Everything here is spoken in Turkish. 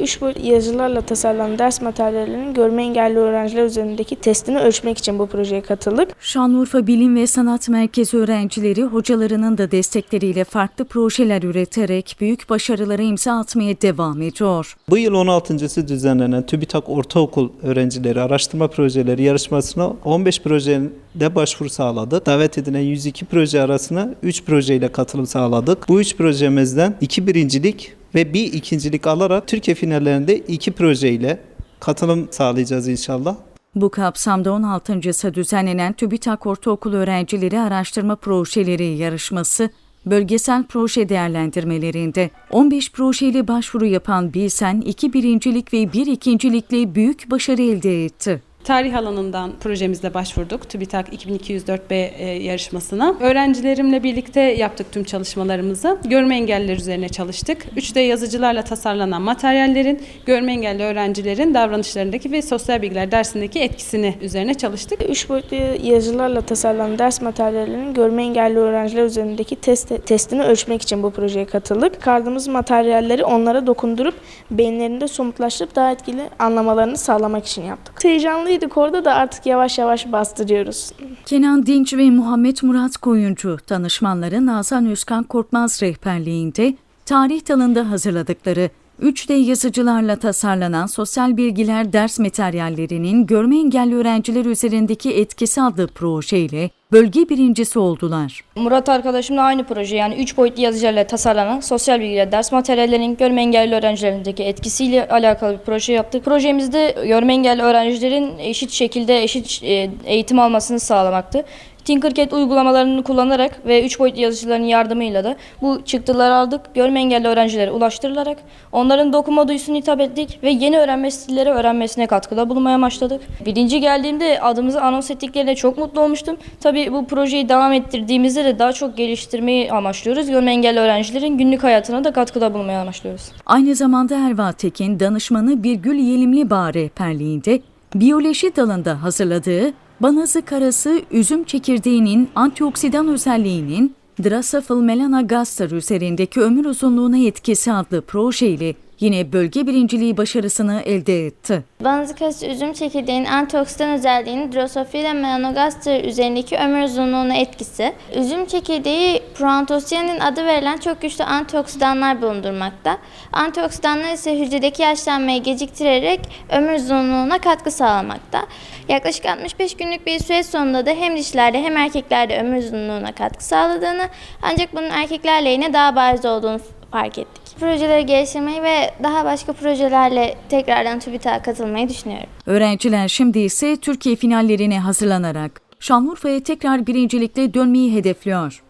3 boyutlu yazılarla tasarlanan ders materyallerinin görme engelli öğrenciler üzerindeki testini ölçmek için bu projeye katıldık. Şanlıurfa Bilim ve Sanat Merkezi öğrencileri hocalarının da destekleriyle farklı projeler üreterek büyük başarılara imza atmaya devam ediyor. Bu yıl 16.sı düzenlenen TÜBİTAK Ortaokul Öğrencileri Araştırma Projeleri yarışmasına 15 projede başvuru sağladık. Davet edilen 102 proje arasına 3 projeyle katılım sağladık. Bu 3 projemizden 2 birincilik ve 1 ikincilik alarak Türkiye finallerinde 2 projeyle katılım sağlayacağız inşallah. Bu kapsamda 16.sı düzenlenen TÜBİTAK Ortaokul Öğrencileri Araştırma Projeleri yarışması bölgesel proje değerlendirmelerinde 15 projeyle başvuru yapan Bilsen 2 birincilik ve 1 ikincilikle büyük başarı elde etti. Tarih alanından projemizle başvurduk TÜBİTAK 2204B e, yarışmasına. Öğrencilerimle birlikte yaptık tüm çalışmalarımızı. Görme engelliler üzerine çalıştık. 3D yazıcılarla tasarlanan materyallerin görme engelli öğrencilerin davranışlarındaki ve sosyal bilgiler dersindeki etkisini üzerine çalıştık. 3 boyutlu yazılarla tasarlanan ders materyallerinin görme engelli öğrenciler üzerindeki test, testini ölçmek için bu projeye katıldık. Çıkardığımız materyalleri onlara dokundurup beyinlerinde somutlaştırıp daha etkili anlamalarını sağlamak için yaptık. Heyecanlıydık orada da artık yavaş yavaş bastırıyoruz. Kenan Dinç ve Muhammed Murat Koyuncu danışmanları Nazan Özkan Korkmaz rehberliğinde tarih dalında hazırladıkları 3D yazıcılarla tasarlanan sosyal bilgiler ders materyallerinin görme engelli öğrenciler üzerindeki etkisi adlı projeyle bölge birincisi oldular. Murat arkadaşımla aynı proje yani 3 boyutlu yazıcılarla tasarlanan sosyal bilgiler ders materyallerinin görme engelli öğrencilerindeki etkisiyle alakalı bir proje yaptık. Projemizde görme engelli öğrencilerin eşit şekilde eşit e, eğitim almasını sağlamaktı. Tinkercad uygulamalarını kullanarak ve 3 boyutlu yazıcıların yardımıyla da bu çıktıları aldık. Görme engelli öğrencilere ulaştırılarak onların dokuma duyusunu hitap ettik ve yeni öğrenme stilleri öğrenmesine katkıda bulunmaya başladık. Birinci geldiğimde adımızı anons ettiklerine çok mutlu olmuştum. Tabii bu projeyi devam ettirdiğimizde de daha çok geliştirmeyi amaçlıyoruz. Görme engelli öğrencilerin günlük hayatına da katkıda bulunmaya amaçlıyoruz. Aynı zamanda Erva Tekin danışmanı Birgül Yelimli Bağ rehberliğinde biyoloji dalında hazırladığı banazı karası üzüm çekirdeğinin antioksidan özelliğinin Drosophila melanogaster üzerindeki ömür uzunluğuna etkisi adlı projeyle yine bölge birinciliği başarısını elde etti. Banzikası üzüm çekirdeğinin antioksidan özelliğinin Drosophila melanogaster üzerindeki ömür uzunluğuna etkisi. Üzüm çekirdeği proantosiyanin adı verilen çok güçlü antioksidanlar bulundurmakta. Antioksidanlar ise hücredeki yaşlanmayı geciktirerek ömür uzunluğuna katkı sağlamakta. Yaklaşık 65 günlük bir süre sonunda da hem dişilerde hem erkeklerde ömür uzunluğuna katkı sağladığını ancak bunun erkekler lehine daha bariz olduğunu fark ettik. Projeleri geliştirmeyi ve daha başka projelerle tekrardan TÜBİTAK'a katılmayı düşünüyorum. Öğrenciler şimdi ise Türkiye finallerine hazırlanarak Şanlıurfa'ya tekrar birincilikle dönmeyi hedefliyor.